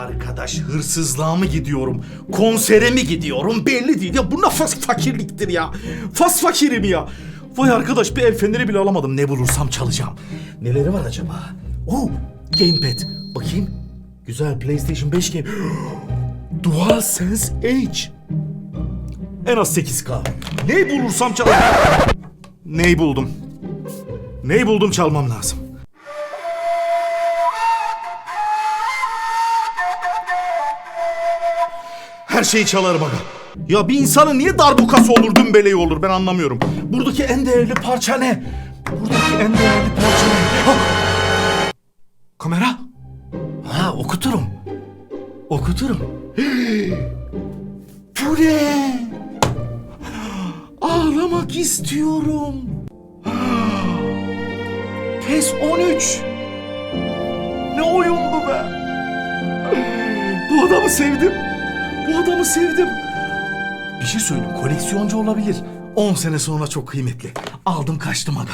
Arkadaş hırsızlığa mı gidiyorum? Konsere mi gidiyorum? Belli değil. Ya bu ne fas fakirliktir ya? Fas fakiri mi ya? Vay arkadaş bir el feneri bile alamadım. Ne bulursam çalacağım. Neleri var acaba? Oo, gamepad. Bakayım. Güzel PlayStation 5 game. DualSense Edge. En az 8K. Neyi bulursam çalacağım. Neyi buldum? Neyi buldum çalmam lazım. Her şeyi çalarım aga. Ya bir insanın niye darbukası olur, dümbeleği olur ben anlamıyorum. Buradaki en değerli parça ne? Buradaki en değerli parça ne? Ha! Kamera? Ha okuturum. Okuturum. Bu? Ağlamak istiyorum. PES 13. Ne oyun bu be? Bu adamı sevdim. Bu adamı sevdim. Bir şey söyleyeyim koleksiyoncu olabilir. 10 sene sonra çok kıymetli. Aldım kaçtım aga.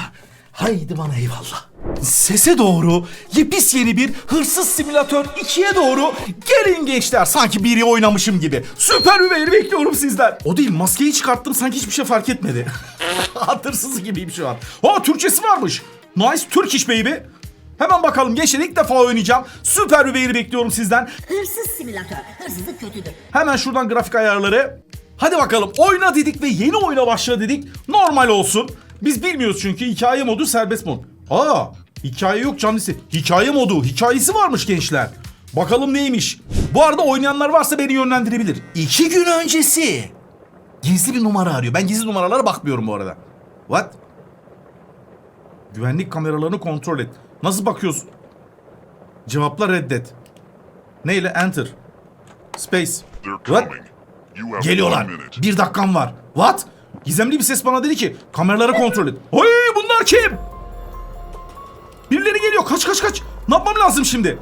Haydi bana eyvallah. Sese doğru yepis yeni bir hırsız simülatör 2'ye doğru gelin gençler sanki biri oynamışım gibi. Süper bir bekliyorum sizden. O değil maskeyi çıkarttım sanki hiçbir şey fark etmedi. Hatırsız gibiyim şu an. Ha Türkçesi varmış. Nice Turkish baby. Hemen bakalım gençler ilk defa oynayacağım. Süper bir bekliyorum sizden. Hırsız simülatör. Hırsızlık kötüdür. Hemen şuradan grafik ayarları. Hadi bakalım oyna dedik ve yeni oyuna başla dedik. Normal olsun. Biz bilmiyoruz çünkü hikaye modu serbest mod. Aa hikaye yok canlısı. Hikaye modu hikayesi varmış gençler. Bakalım neymiş. Bu arada oynayanlar varsa beni yönlendirebilir. İki gün öncesi. Gizli bir numara arıyor. Ben gizli numaralara bakmıyorum bu arada. What? Güvenlik kameralarını kontrol et. Nasıl bakıyorsun? Cevapla reddet. Neyle? Enter. Space. What? Geliyorlar. Bir dakikam var. What? Gizemli bir ses bana dedi ki kameraları kontrol et. Oy bunlar kim? Birileri geliyor. Kaç kaç kaç. Ne yapmam lazım şimdi?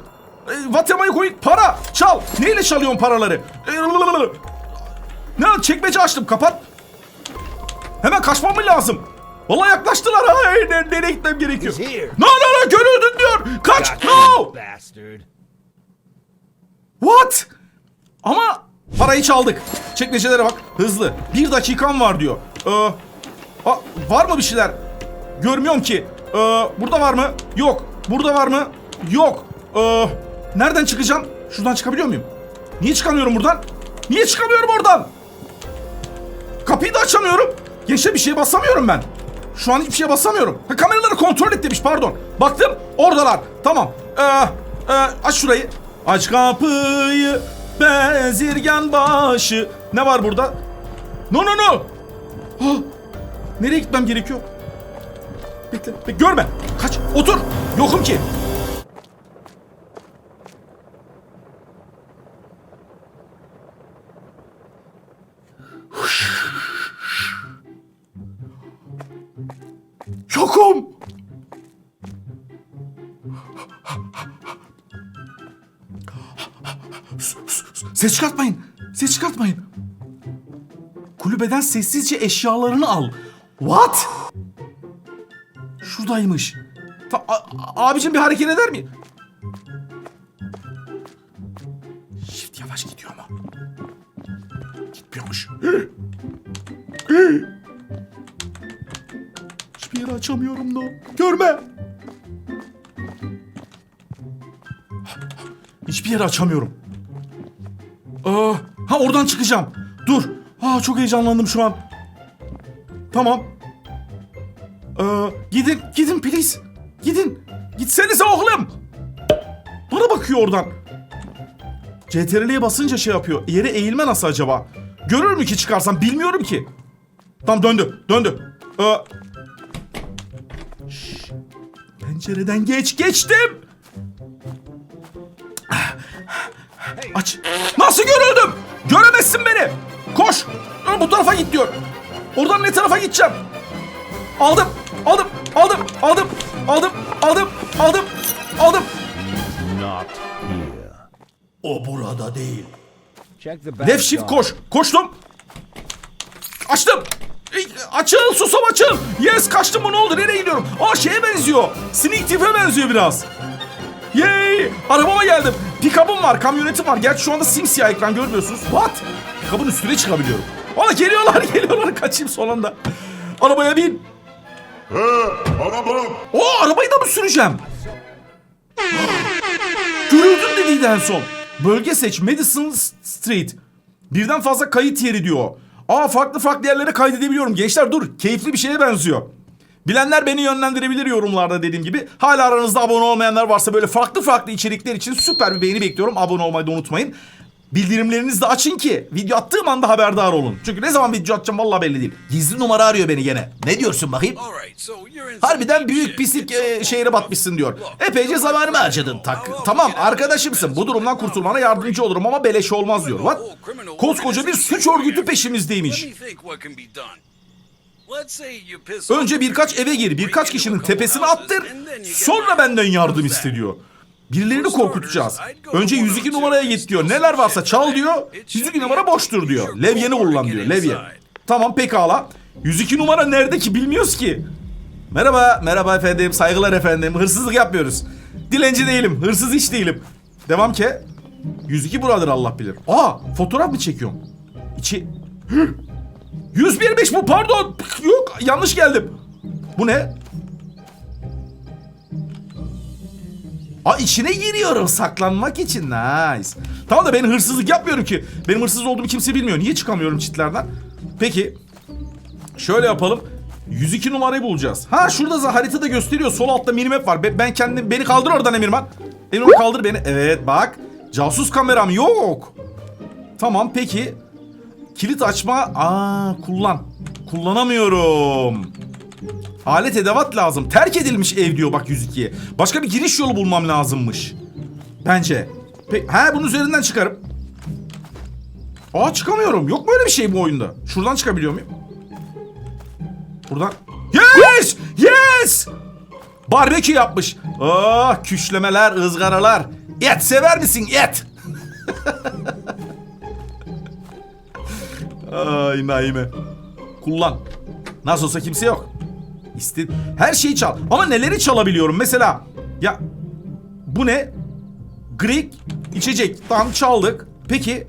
E, Vatyamayı koy. Para. Çal. Neyle çalıyorsun paraları? E, ne çekmece açtım. Kapat. Hemen kaçmam mı lazım? Vallahi yaklaştılar. Ay, ne- nereye gitmem gerekiyor? No no no görüldün diyor. Kaç. No. What? Ama parayı çaldık. Çekmecelere bak. Hızlı. Bir dakikam var diyor. Ee, a- var mı bir şeyler? Görmüyorum ki. Ee, burada var mı? Yok. Burada var mı? Yok. Ee, nereden çıkacağım? Şuradan çıkabiliyor muyum? Niye çıkamıyorum buradan? Niye çıkamıyorum oradan? Kapıyı da açamıyorum. Gençler bir şeye basamıyorum ben. Şu an hiçbir şeye basamıyorum. Ha, kameraları kontrol et demiş pardon. Baktım oradalar. Tamam. Ee, e, aç şurayı. Aç kapıyı bezirgen başı. Ne var burada? No no no. Ah, nereye gitmem gerekiyor? Bekle, bekle. Görme. Kaç. Otur. Yokum ki. Ses çıkartmayın. Ses çıkartmayın. Kulübeden sessizce eşyalarını al. What? Şuradaymış. Ta- abicim bir hareket eder mi? Shift yavaş gidiyor ama. Gitmiyormuş. Hiçbir yeri açamıyorum da. Görme. Hiçbir yeri açamıyorum. Ha oradan çıkacağım. Dur. Aa, çok heyecanlandım şu an. Tamam. Ee, gidin, gidin please. Gidin. Gitsenize oğlum. Bana bakıyor oradan. CTRL'ye basınca şey yapıyor. Yere eğilme nasıl acaba? Görür mü ki çıkarsam bilmiyorum ki. Tam döndü, döndü. Ee, şş, pencereden geç, geçtim. Aç. Nasıl görüldüm? Göremezsin beni. Koş. Aa, Bu tarafa git diyor. Oradan ne tarafa gideceğim? Aldım. Aldım. Aldım. Aldım. Aldım. Aldım. Aldım. Aldım. Not here. O burada değil. Left shift koş. Koştum. Açtım. Açıl susam açıl. Yes kaçtım mı ne oldu nereye gidiyorum? Aa şeye benziyor. Sneak Thief'e benziyor biraz. Yay! Arabama geldim. Pickup'ım var, kamyonetim var. Gerçi şu anda simsiyah ekran görmüyorsunuz. What? Pickup'ın üstüne çıkabiliyorum. Aa geliyorlar, geliyorlar. Kaçayım son anda. Arabaya bin. He, arabam. O arabayı da mı süreceğim? Görüldün dediydi en son. Bölge seç Madison Street. Birden fazla kayıt yeri diyor. Aa farklı farklı yerlere kaydedebiliyorum. Gençler dur keyifli bir şeye benziyor. Bilenler beni yönlendirebilir yorumlarda dediğim gibi. Hala aranızda abone olmayanlar varsa böyle farklı farklı içerikler için süper bir beğeni bekliyorum. Abone olmayı da unutmayın. Bildirimlerinizi de açın ki video attığım anda haberdar olun. Çünkü ne zaman video atacağım vallahi belli değil. Gizli numara arıyor beni gene. Ne diyorsun bakayım? Harbiden büyük pislik e, şehre batmışsın diyor. Epeyce zamanımı harcadın tak. Tamam arkadaşımsın bu durumdan kurtulmana yardımcı olurum ama beleş olmaz diyor. What? Koskoca bir suç örgütü peşimizdeymiş. Önce birkaç eve gir, birkaç kişinin tepesine attır, sonra benden yardım iste diyor. Birilerini korkutacağız. Önce 102 numaraya git diyor. Neler varsa çal diyor. 102 numara boştur diyor. Levyeni kullan diyor. Levye. Tamam pekala. 102 numara nerede ki bilmiyoruz ki. Merhaba, merhaba efendim, saygılar efendim. Hırsızlık yapmıyoruz. Dilenci değilim, hırsız hiç değilim. Devam ki. 102 buradır Allah bilir. Aa, fotoğraf mı çekiyorum? İçi... 101'miş bu pardon. Yok yanlış geldim. Bu ne? Aa içine giriyorum saklanmak için. Nice. Tamam da ben hırsızlık yapmıyorum ki. Benim hırsız olduğumu kimse bilmiyor. Niye çıkamıyorum çitlerden? Peki. Şöyle yapalım. 102 numarayı bulacağız. Ha şurada da haritada gösteriyor. Sol altta minimap var. Be- Ben kendim beni kaldır oradan Emirman. Emirman kaldır beni. Evet bak. Casus kameram yok. Tamam peki. Kilit açma. Aa kullan. Kullanamıyorum. Alet edevat lazım. Terk edilmiş ev diyor bak 102'ye. Başka bir giriş yolu bulmam lazımmış. Bence. Pe ha bunun üzerinden çıkarım. Aa çıkamıyorum. Yok mu öyle bir şey bu oyunda? Şuradan çıkabiliyor muyum? Buradan. Yes! Yes! Barbekü yapmış. Ah küşlemeler, ızgaralar. Et sever misin? Et. Ay Naime. Kullan. Nasıl olsa kimse yok. İste her şeyi çal. Ama neleri çalabiliyorum? Mesela ya bu ne? Greek içecek. Tamam çaldık. Peki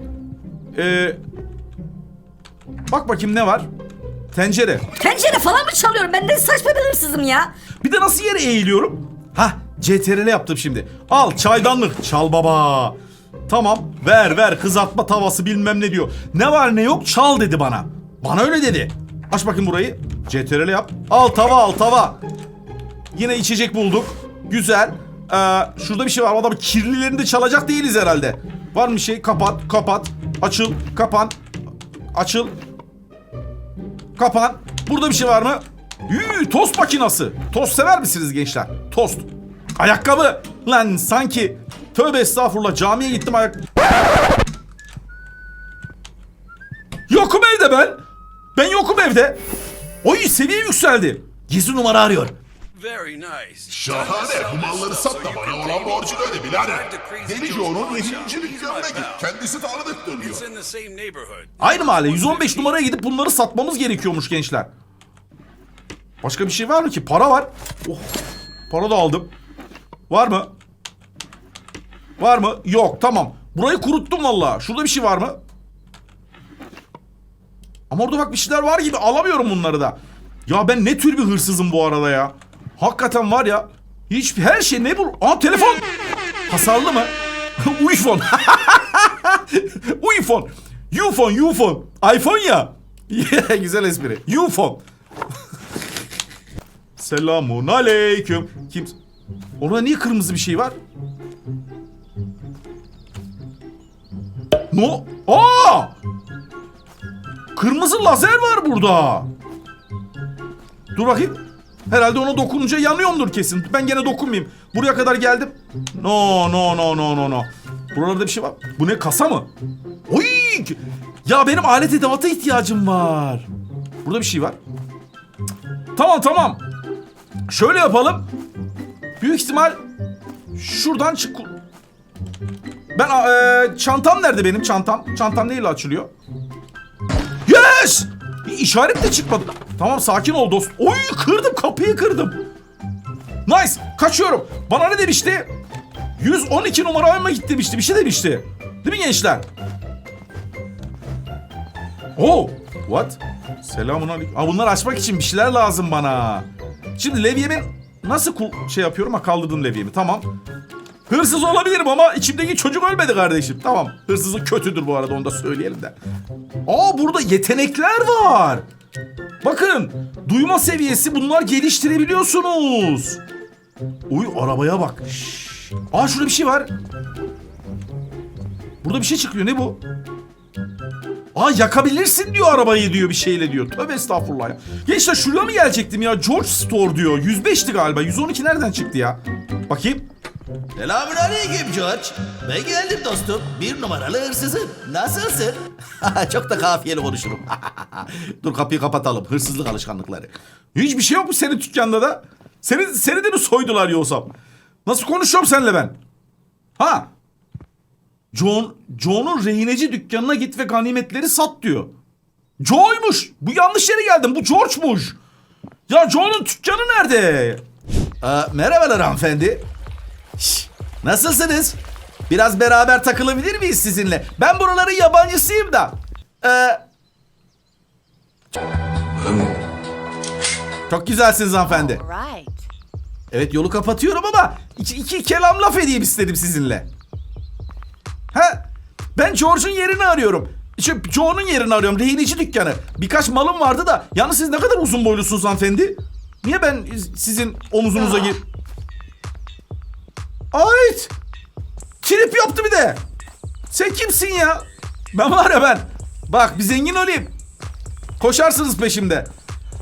ee, bak bakayım ne var? Tencere. Tencere falan mı çalıyorum? Ben ne saçma bir hırsızım ya. Bir de nasıl yere eğiliyorum? Hah CTRL yaptım şimdi. Al çaydanlık çal baba. Tamam ver ver kızartma tavası bilmem ne diyor. Ne var ne yok çal dedi bana. Bana öyle dedi. Aç bakayım burayı. CTRL yap. Al tava al tava. Yine içecek bulduk. Güzel. Ee, şurada bir şey var. Adam kirlilerini de çalacak değiliz herhalde. Var mı bir şey? Kapat, kapat. Açıl, kapan. Açıl, Kapan. Burada bir şey var mı? Yü, tost makinası. Tost sever misiniz gençler? Tost. Ayakkabı. Lan sanki tövbe estağfurullah camiye gittim ayak... Yokum evde ben. Ben yokum evde. Oy seviye yükseldi. Gizli numara arıyor. Very nice. Şahane. Bu malları sat da bana olan borcunu öde birader. Delici onun rehincilik yanına git. Kendisi same neighborhood. Aynı mahalle 115 numaraya gidip bunları satmamız gerekiyormuş gençler. Başka bir şey var mı ki? Para var. Oh, para da aldım. Var mı? Var mı? Yok tamam. Burayı kuruttum valla. Şurada bir şey var mı? Ama orada bak bir şeyler var gibi alamıyorum bunları da. Ya ben ne tür bir hırsızım bu arada ya. Hakikaten var ya. Hiç her şey ne bu? Aa telefon. Hasarlı mı? Uyfon. Uyfon. Ufon, Ufon. iPhone ya. Güzel espri. Ufon. Selamun aleyküm. Kim? Orada niye kırmızı bir şey var? No. Aa! Kırmızı lazer var burada. Dur bakayım. Herhalde ona dokununca yanıyordur kesin. Ben gene dokunmayayım. Buraya kadar geldim. No no no no no no. Buralarda bir şey var. Bu ne kasa mı? Oy! Ya benim alet edevata ihtiyacım var. Burada bir şey var. Tamam tamam. Şöyle yapalım. Büyük ihtimal şuradan çık. Ben eee, çantam nerede benim çantam? Çantam neyle açılıyor? Yes! Bir işaret de çıkmadı. Tamam sakin ol dost. Oy kırdım kapıyı kırdım. Nice. Kaçıyorum. Bana ne demişti? 112 numaraya mı git demişti bir şey demişti. Değil mi gençler? Oh what? Selamun aleyküm. Aa, bunları açmak için bir şeyler lazım bana. Şimdi levyemin nasıl şey yapıyorum ha kaldırdım levyemi tamam. Hırsız olabilirim ama içimdeki çocuk ölmedi kardeşim. Tamam. Hırsızlık kötüdür bu arada onu da söyleyelim de. Aa burada yetenekler var. Bakın duyma seviyesi bunlar geliştirebiliyorsunuz. Uy arabaya bak. Şşş. Aa şurada bir şey var. Burada bir şey çıkıyor ne bu? Aa yakabilirsin diyor arabayı diyor bir şeyle diyor. Tövbe estağfurullah ya. Gençler şuraya mı gelecektim ya? George Store diyor. 105'ti galiba. 112 nereden çıktı ya? Bakayım. Selamünaleyküm George. Ben geldim dostum. Bir numaralı hırsızım. Nasılsın? Çok da kafiyeli konuşurum. Dur kapıyı kapatalım. Hırsızlık alışkanlıkları. Hiçbir şey yok mu senin dükkanda da? Seni, seni de mi soydular yoksa? Nasıl konuşuyorum seninle ben? Ha? John, John'un rehineci dükkanına git ve ganimetleri sat diyor. Joe'ymuş. Bu yanlış yere geldim. Bu George'muş. Ya John'un dükkanı nerede? Aa, merhabalar hanımefendi. Şş, nasılsınız? Biraz beraber takılabilir miyiz sizinle? Ben buraların yabancısıyım da. Ee, çok güzelsiniz hanımefendi. Evet yolu kapatıyorum ama iki, iki kelam laf edeyim istedim sizinle. Ha? Ben George'un yerini arıyorum. İşte Joe'nun yerini arıyorum. Rehineci dükkanı. Birkaç malım vardı da. Yalnız siz ne kadar uzun boylusunuz hanımefendi? Niye ben sizin omuzunuza gir... Ait! Trip yaptı bir de. Sen kimsin ya? Ben var ya ben. Bak bir zengin olayım. Koşarsınız peşimde.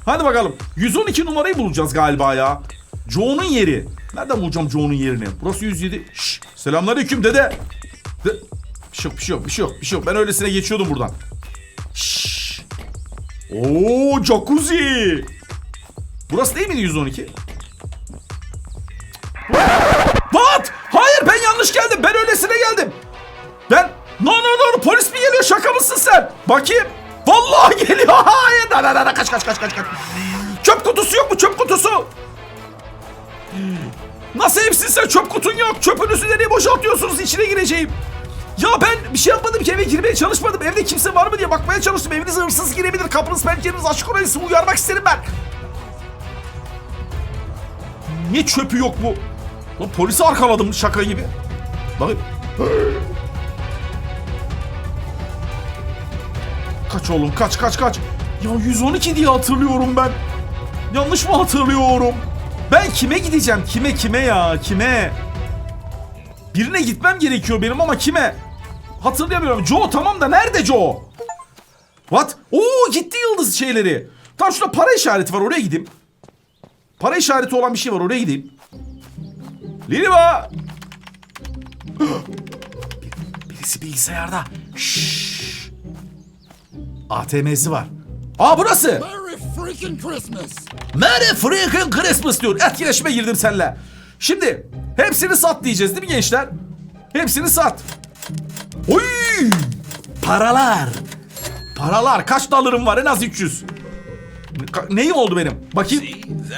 Hadi bakalım. 112 numarayı bulacağız galiba ya. Joe'nun yeri. Nereden bulacağım Joe'nun yerini? Burası 107. Şşş. Selamünaleyküm dede. De bir şey yok, bir şey yok, bir şey yok, bir şey yok. Ben öylesine geçiyordum buradan. Şşş. Oo, jacuzzi. Burası değil miydi 112? Yanlış geldim. Ben öylesine geldim. Ben no no no polis mi geliyor şaka mısın sen? Bakayım. Vallahi geliyor. Hayır. Da, da, da, da. Kaç kaç kaç kaç kaç. Çöp kutusu yok mu çöp kutusu? Nasıl hepsin sen çöp kutun yok. Çöpünüzü nereye boşaltıyorsunuz içine gireceğim. Ya ben bir şey yapmadım ki eve girmeye çalışmadım. Evde kimse var mı diye bakmaya çalıştım. Evinize hırsız girebilir. Kapınız pencereniz açık orayı uyarmak isterim ben. Niye çöpü yok bu? Lan polisi arkaladım şaka gibi. Bakın. Kaç oğlum kaç kaç kaç. Ya 112 diye hatırlıyorum ben. Yanlış mı hatırlıyorum? Ben kime gideceğim? Kime kime ya? Kime? Birine gitmem gerekiyor benim ama kime? Hatırlayamıyorum. Joe tamam da nerede Joe? What? Oo gitti yıldız şeyleri. Tam şurada para işareti var oraya gideyim. Para işareti olan bir şey var oraya gideyim. Liliba! Birisi bilgisayarda. Şşş. ATM'si var. Aa burası. Merry freaking Christmas. Merry freaking Christmas diyor. Etkileşime girdim seninle. Şimdi hepsini sat diyeceğiz değil mi gençler? Hepsini sat. Oy! Paralar. Paralar. Kaç dolarım var? En az 300. Neyim oldu benim? Bakayım.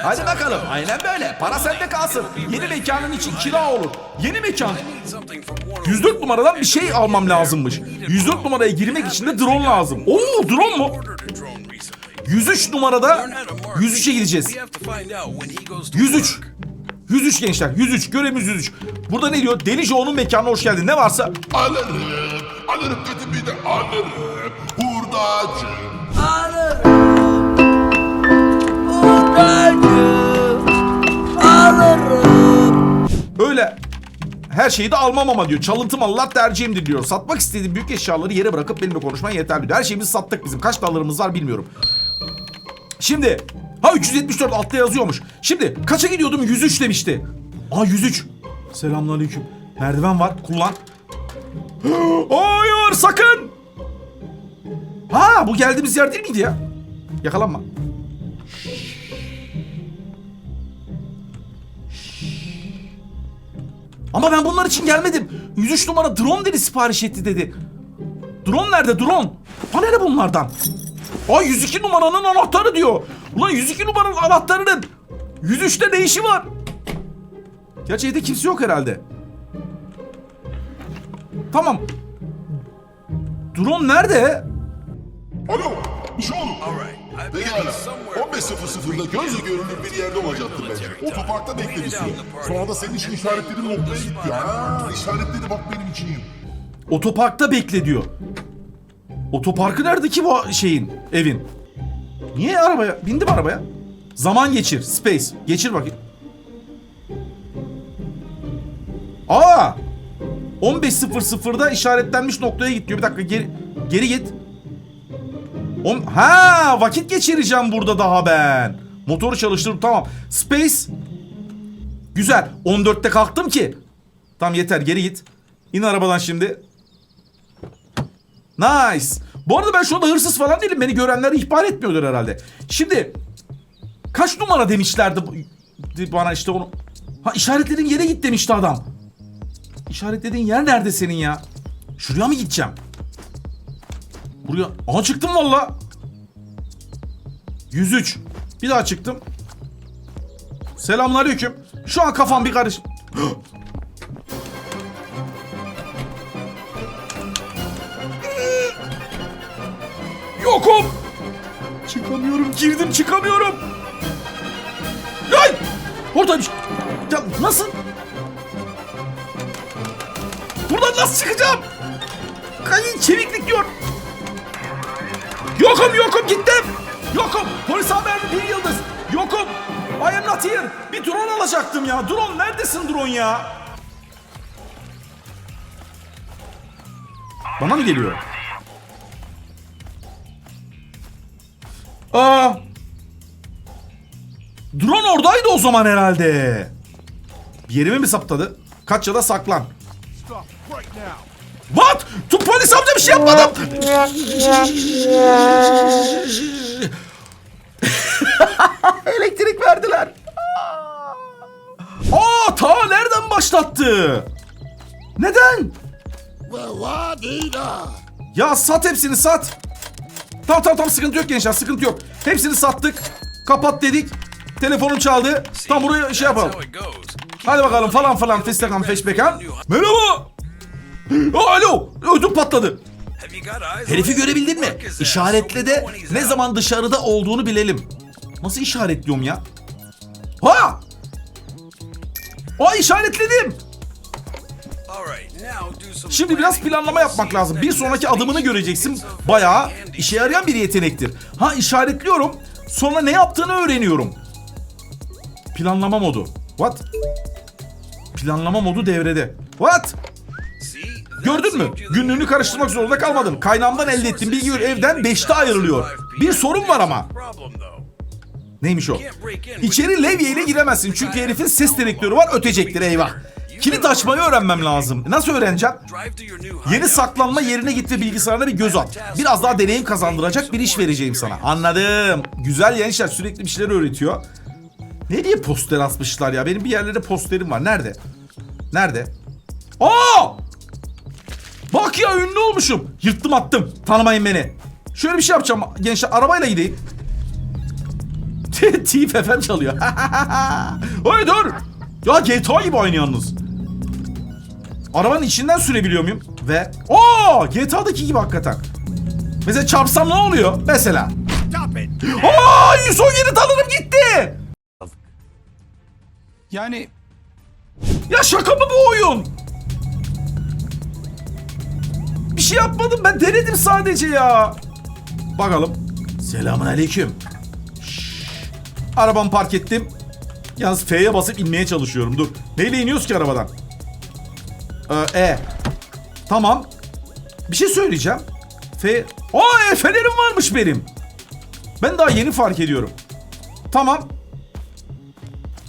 Hadi bakalım. Aynen böyle. Para sende kalsın. Yeni mekanın için kira olur. Yeni mekan. Something from Warner 104 numaradan bir şey almam lazımmış. 104 numaraya girmek için de drone lazım. Oo drone mu? ordered a drone recently. 103 numarada Learn how to mark. 103'e gideceğiz. We have to find out when he goes to 103. work. 103 gençler. 103. Görevimiz 103. Burada ne diyor? Deli Joe'nun mekanına hoş geldin. Ne varsa Alırım. Alırım dedim bir de alırım. Hurdacı. öyle her şeyi de almam ama diyor. Çalıntı mallar tercihimdir diyor. Satmak istediğim büyük eşyaları yere bırakıp benimle konuşman yeterli diyor. Her şeyimizi sattık bizim. Kaç dolarımız var bilmiyorum. Şimdi ha 374 altta yazıyormuş. Şimdi kaça gidiyordum? 103 demişti. Aa 103. Selamünaleyküm. Merdiven var. Kullan. Hayır sakın. Ha bu geldiğimiz yer değil miydi ya? Yakalanma. Ama ben bunlar için gelmedim. 103 numara drone dedi sipariş etti dedi. Drone nerede drone? Bana ne bunlardan? Ay 102 numaranın anahtarı diyor. Ulan 102 numaranın anahtarının 103'te ne işi var? Gerçi evde kimse yok herhalde. Tamam. Drone nerede? Alo, bir şey olur. Alright, Pekala. somewhere. 15.00'da gözle görülür bir yerde olacaktır bence. Otoparkta bekle bir süre. Sonra da senin için işaretlediğim noktaya gitti. Ha, işaretledi bak benim için. Otoparkta bekle diyor. Otoparkı nerede ki bu şeyin, evin? Niye arabaya? Bindim arabaya. Zaman geçir. Space. Geçir bakayım. Aa! 15.00'da işaretlenmiş noktaya git diyor. Bir dakika geri, geri git. On, ha vakit geçireceğim burada daha ben. Motoru çalıştırdım tamam. Space. Güzel. 14'te kalktım ki. Tamam yeter geri git. İn arabadan şimdi. Nice. Bu arada ben şu anda hırsız falan değilim. Beni görenler ihbar etmiyordur herhalde. Şimdi kaç numara demişlerdi bana işte onu. Ha işaretlediğin yere git demişti adam. İşaretlediğin yer nerede senin ya? Şuraya mı gideceğim? Buraya. Aha çıktım valla. 103. Bir daha çıktım. Selamünaleyküm. Şu an kafam bir karış. Yokum. Çıkamıyorum. Girdim çıkamıyorum. Ay! Oradaymış. Ya nasıl? Buradan nasıl çıkacağım? Kayın çeviklik diyor. Yokum yokum gittim. Yokum. Polis haber bir yıldız. Yokum. I am not here. Bir drone alacaktım ya. Drone neredesin drone ya? Bana mı geliyor? Aa. Drone oradaydı o zaman herhalde. Bir yerimi mi saptadı? Kaç ya da saklan. What? Tu polis amca bir şey yapmadım. Elektrik verdiler. Aa ta nereden başlattı? Neden? Ya sat hepsini sat. Tamam tamam tamam sıkıntı yok gençler sıkıntı yok. Hepsini sattık. Kapat dedik. Telefonum çaldı. Tam buraya şey yapalım. Hadi bakalım falan falan festakan feşbekan. Merhaba. Alo. Ödüm patladı. Herifi görebildin mi? İşaretle de ne zaman dışarıda olduğunu bilelim. Nasıl işaretliyorum ya? Ha! Aa işaretledim. Şimdi biraz planlama yapmak lazım. Bir sonraki adımını göreceksin. Bayağı işe yarayan bir yetenektir. Ha işaretliyorum. Sonra ne yaptığını öğreniyorum. Planlama modu. What? Planlama modu devrede. What? Gördün mü? Günlüğünü karıştırmak zorunda kalmadın. Kaynağımdan elde ettiğim bilgi evden 5'te ayrılıyor. Bir sorun var ama. Neymiş o? İçeri levye ile giremezsin çünkü herifin ses dedektörü var ötecektir eyvah. Kilit açmayı öğrenmem lazım. Nasıl öğreneceğim? Yeni saklanma yerine git ve bilgisayarına bir göz at. Biraz daha deneyim kazandıracak bir iş vereceğim sana. Anladım. Güzel gençler sürekli bir şeyler öğretiyor. Ne diye poster asmışlar ya? Benim bir yerlerde posterim var. Nerede? Nerede? Aa! Bak ya ünlü olmuşum. Yırttım attım. Tanımayın beni. Şöyle bir şey yapacağım gençler. Arabayla gideyim. Tip FM çalıyor. Oy dur. Ya GTA gibi aynı yalnız. Arabanın içinden sürebiliyor muyum? Ve o GTA'daki gibi hakikaten. Mesela çarpsam ne oluyor? Mesela. Aa 117 tanırım gitti. Yani Ya şaka mı bu oyun? Şey yapmadım ben denedim sadece ya. Bakalım. Selamun aleyküm. Şşş. Arabamı park ettim. Yalnız F'ye basıp inmeye çalışıyorum. Dur. Neyle iniyoruz ki arabadan? Ee, e. Tamam. Bir şey söyleyeceğim. F... Aa e, fenerim varmış benim. Ben daha yeni fark ediyorum. Tamam.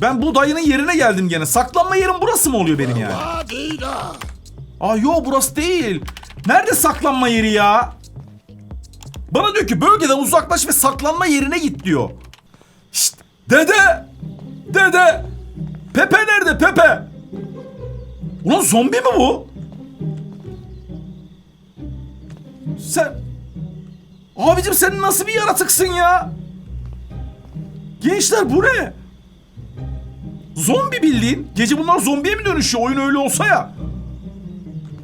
Ben bu dayının yerine geldim gene. Saklanma yerim burası mı oluyor benim yani? Aa yo burası değil. Nerede saklanma yeri ya? Bana diyor ki bölgeden uzaklaş ve saklanma yerine git diyor. Şşt dede! Dede! Pepe nerede Pepe? Ulan zombi mi bu? Sen... Abicim sen nasıl bir yaratıksın ya? Gençler bu ne? Zombi bildiğin. Gece bunlar zombiye mi dönüşüyor? Oyun öyle olsa ya.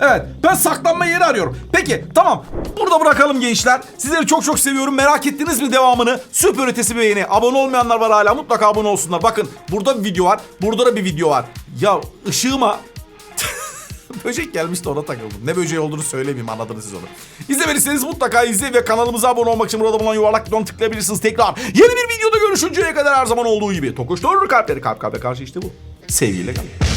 Evet ben saklanma yeri arıyorum. Peki tamam burada bırakalım gençler. Sizleri çok çok seviyorum. Merak ettiniz mi devamını? Süper ötesi beğeni. Abone olmayanlar var hala mutlaka abone olsunlar. Bakın burada bir video var. Burada da bir video var. Ya ışığıma Böcek gelmişti ona takıldım. Ne böceği olduğunu söylemeyeyim anladınız siz onu. İzlemediyseniz mutlaka izleyin ve kanalımıza abone olmak için burada bulunan yuvarlak butonu tıklayabilirsiniz tekrar. Yeni bir videoda görüşünceye kadar her zaman olduğu gibi. Tokuştur kalpleri kalp kalbe karşı işte bu. Sevgiyle kalın.